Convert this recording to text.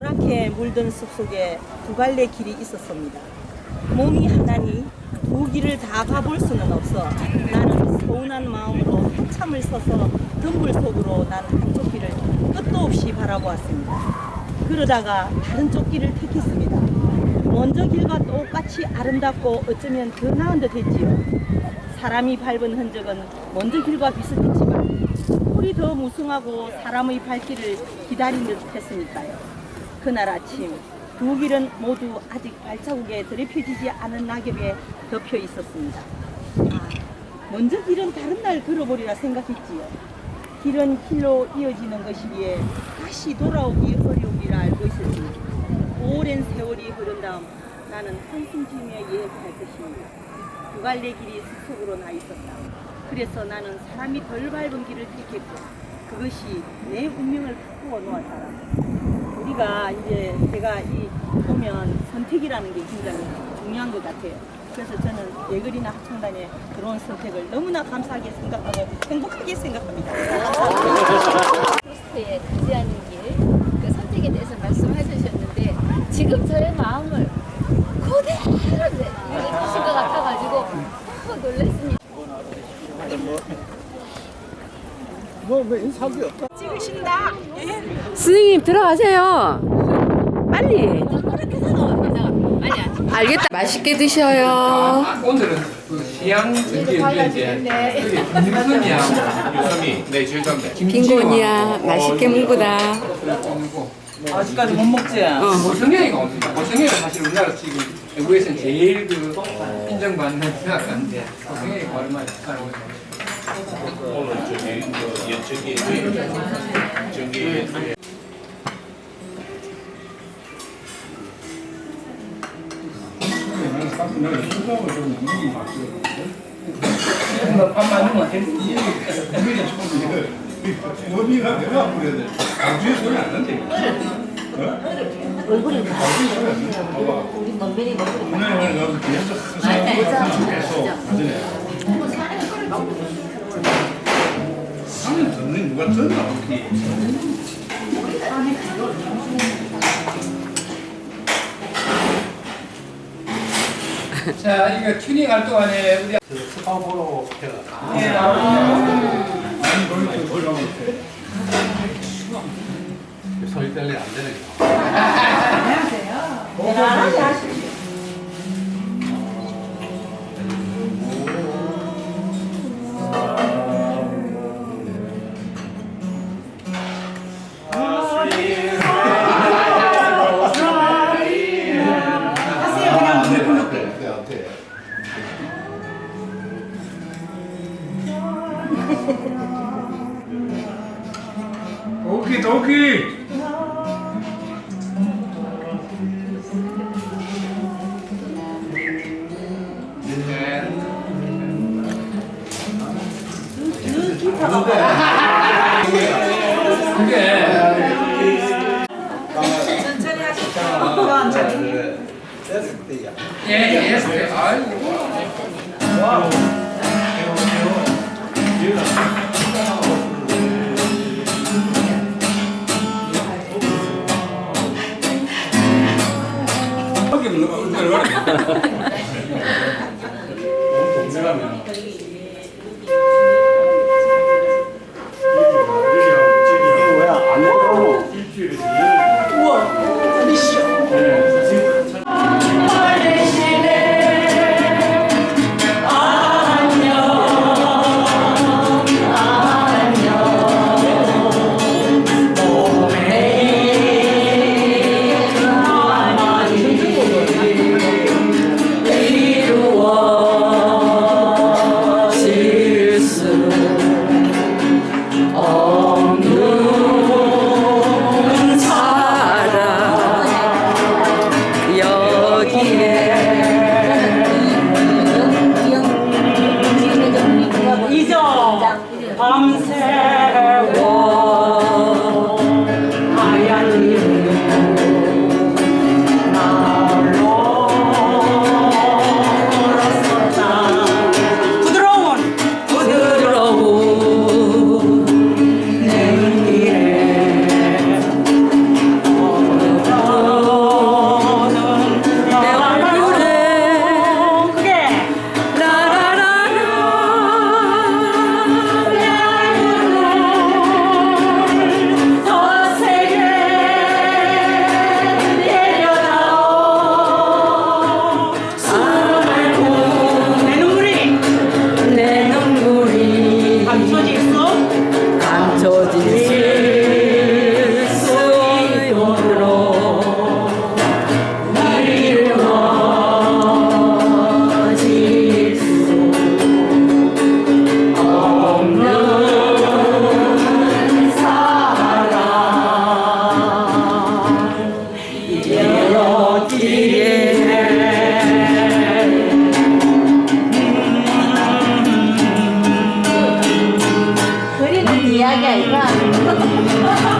노랗게 물든 숲속에 두 갈래 길이 있었습니다. 몸이 하나니 두 길을 다 가볼 수는 없어 나는 서운한 마음으로 한참을 서서 덤불 속으로 나는 한쪽 길을 끝도 없이 바라보았습니다. 그러다가 다른 쪽 길을 택했습니다. 먼저 길과 똑같이 아름답고 어쩌면 더 나은 듯 했지요. 사람이 밟은 흔적은 먼저 길과 비슷했지만 홀이 더 무성하고 사람의 발길을 기다린 듯 했으니까요. 그날 아침 두 길은 모두 아직 발자국에 드럽혀지지 않은 낙엽에 덮여 있었습니다. 아, 먼저 길은 다른 날 걸어보리라 생각했지요. 길은 길로 이어지는 것이기에 다시 돌아오기 어려우리라 알고 있었습니다. 오랜 세월이 흐른 다음 나는 한숨 쉬며 예약할 것입니다. 두 갈래 길이 숲속으로 나 있었다. 그래서 나는 사람이 덜 밟은 길을 택했고 그것이 내 운명을 바꾸어 놓았다. 우리가 이제 제가 이 보면 선택이라는 게 굉장히 중요한 것 같아요. 그래서 저는 예글이나 합창단에 들어온 선택을 너무나 감사하게 생각하고 행복하게 생각합니다. 포스트에 가지하는 길, 그 선택에 대해서 말씀해 주셨는데 지금 저의 마음을 그대로 읽으신 것 같아가지고 너무 놀랐습니다. 스님 들어가세요. 빨리. 알겠다. 맛있게 드셔요. 아, 오늘은 그 시향 전기인데 이제 여기 김유선이야 유선이 네 제일 좋은데 빈곤이야. 맛있게 먹구다. 아직까지 못 먹지? 고성형이가 옵니다. 고성형이 사실 우리나라 지금 외국에서는 제일 그 인정받는 생각하는데 고성형이가 얼마나 잘하고 오늘 저기 그 연청기 저기 밥 많으면 되는지 원이가 내가 그래야 돼. 강주의 소리 안 난대. 얼굴이 안. 우리 먼면이 얼굴이. 오늘 나도 뒤에서 스스로 계속 하더네. 누가 어떻게. 자 이거 튜닝 할 동안에 우리 스파보로 해라. 아니 거기 또 올라오면 돼. 소리 때문에 안 되네. 도끼 도끼. 예, 예, 아이고. 잊어 밤새 ギャわ。